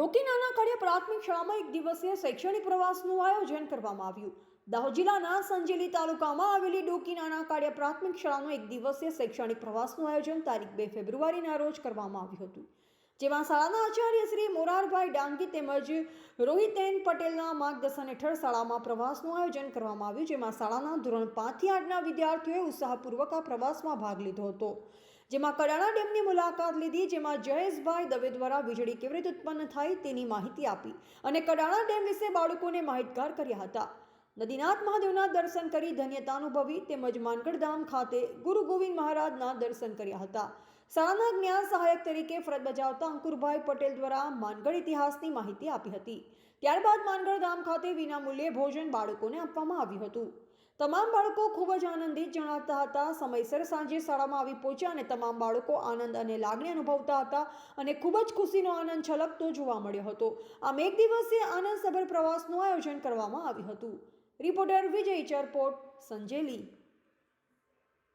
ડોકી નાના કાળિયા પ્રાથમિક શાળામાં એક દિવસીય શૈક્ષણિક પ્રવાસનું આયોજન કરવામાં આવ્યું. દાહોદ જિલ્લાના સંજેલી તાલુકામાં આવેલી ડોકી નાના કાળિયા પ્રાથમિક શાળાનું એક દિવસીય શૈક્ષણિક પ્રવાસનું આયોજન તારીખ બે ફેબ્રુઆરીના રોજ કરવામાં આવ્યું હતું. જેમાં શાળાના આચાર્ય શ્રી મોરારભાઈ ડાંગી તેમજ રોહિતેન પટેલના માર્ગદર્શન હેઠળ શાળામાં પ્રવાસનું આયોજન કરવામાં આવ્યું, જેમાં શાળાના ધોરણ પાંચથી આઠના વિદ્યાર્થીઓએ ઉત્સાહપૂર્વક આ પ્રવાસમાં ભાગ લીધો હતો. જેમાં કડાણા ડેમની મુલાકાત લીધી, જેમાં જયેશભાઈ દવે દ્વારા વીજળી કેવી રીતે ઉત્પન્ન થાય તેની માહિતી આપી અને કડાણા ડેમ વિશે બાળકોને માહિતગાર કર્યા હતા. નદીનાથ મહાદેવના દર્શન કરી ધન્યતા અનુભવી તેમજ માનકડધામ ખાતે ગુરુ ગોવિંદ મહારાજના દર્શન કર્યા હતા. શાળાના જ્ઞાન સહાયક તરીકે ફરજ બજાવતા અંકુરભાઈ પટેલ દ્વારા માનગઢ ઇતિહાસની માહિતી આપી હતી. ત્યારબાદ માનગઢ ગામ ખાતે વિનામૂલ્યે ભોજન બાળકોને આપવામાં આવ્યું હતું. તમામ બાળકો ખૂબ જ આનંદિત જણાતા હતા. સમયસર સાંજે શાળામાં આવી પહોંચ્યા અને તમામ બાળકો આનંદ અને લાગણી અનુભવતા હતા અને ખૂબ જ ખુશીનો આનંદ છલકતો જોવા મળ્યો હતો. આમ એક દિવસીય આનંદસભર પ્રવાસનું આયોજન કરવામાં આવ્યું હતું. રિપોર્ટર વિજય ચરપોટ, સંજેલી.